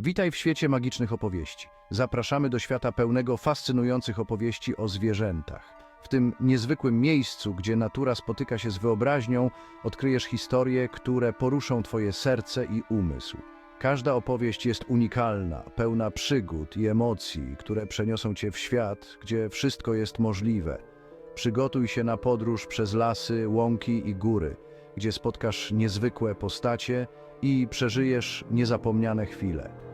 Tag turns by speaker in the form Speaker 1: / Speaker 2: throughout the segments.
Speaker 1: Witaj w świecie magicznych opowieści. Zapraszamy do świata pełnego fascynujących opowieści o zwierzętach. W tym niezwykłym miejscu, gdzie natura spotyka się z wyobraźnią, odkryjesz historie, które poruszą Twoje serce i umysł. Każda opowieść jest unikalna, pełna przygód i emocji, które przeniosą Cię w świat, gdzie wszystko jest możliwe. Przygotuj się na podróż przez lasy, łąki i góry, gdzie spotkasz niezwykłe postacie i przeżyjesz niezapomniane chwile.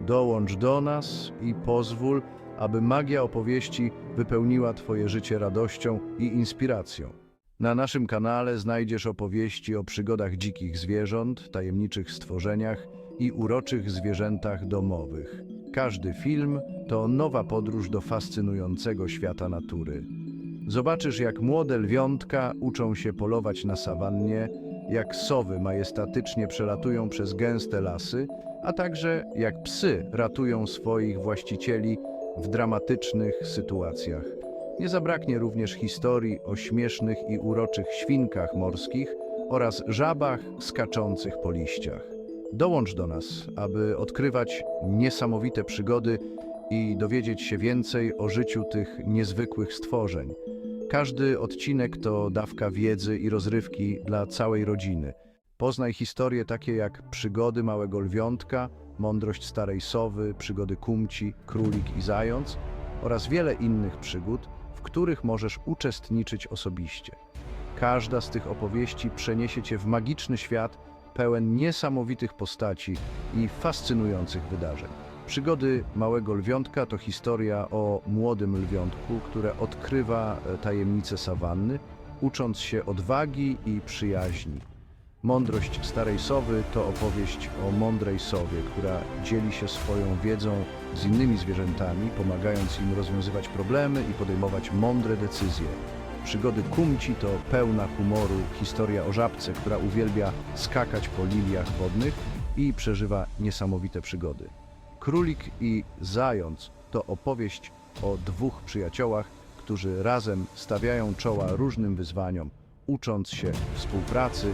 Speaker 1: Dołącz do nas i pozwól, aby magia opowieści wypełniła Twoje życie radością i inspiracją. Na naszym kanale znajdziesz opowieści o przygodach dzikich zwierząt, tajemniczych stworzeniach i uroczych zwierzętach domowych. Każdy film to nowa podróż do fascynującego świata natury. Zobaczysz, jak młode lwiątka uczą się polować na sawannie, jak sowy majestatycznie przelatują przez gęste lasy, a także jak psy ratują swoich właścicieli w dramatycznych sytuacjach. Nie zabraknie również historii o śmiesznych i uroczych świnkach morskich oraz żabach skaczących po liściach. Dołącz do nas, aby odkrywać niesamowite przygody i dowiedzieć się więcej o życiu tych niezwykłych stworzeń. Każdy odcinek to dawka wiedzy i rozrywki dla całej rodziny. Poznaj historie takie jak przygody małego lwiątka, mądrość starej sowy, przygody kumci, królik i zając oraz wiele innych przygód, w których możesz uczestniczyć osobiście. Każda z tych opowieści przeniesie cię w magiczny świat pełen niesamowitych postaci i fascynujących wydarzeń. Przygody Małego Lwiątka to historia o młodym lwiątku, które odkrywa e, tajemnice sawanny, ucząc się odwagi i przyjaźni. Mądrość Starej Sowy to opowieść o mądrej sowie, która dzieli się swoją wiedzą z innymi zwierzętami, pomagając im rozwiązywać problemy i podejmować mądre decyzje. Przygody Kumci to pełna humoru historia o żabce, która uwielbia skakać po liliach wodnych i przeżywa niesamowite przygody. Królik i Zając to opowieść o dwóch przyjaciołach, którzy razem stawiają czoła różnym wyzwaniom, ucząc się współpracy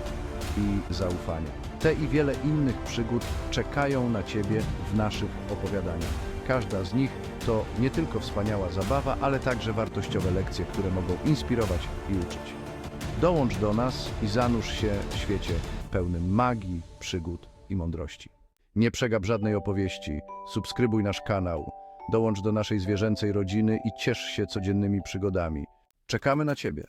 Speaker 1: i zaufania. Te i wiele innych przygód czekają na Ciebie w naszych opowiadaniach. Każda z nich to nie tylko wspaniała zabawa, ale także wartościowe lekcje, które mogą inspirować i uczyć. Dołącz do nas i zanurz się w świecie pełnym magii, przygód i mądrości. Nie przegap żadnej opowieści, subskrybuj nasz kanał, dołącz do naszej zwierzęcej rodziny i ciesz się codziennymi przygodami. Czekamy na Ciebie.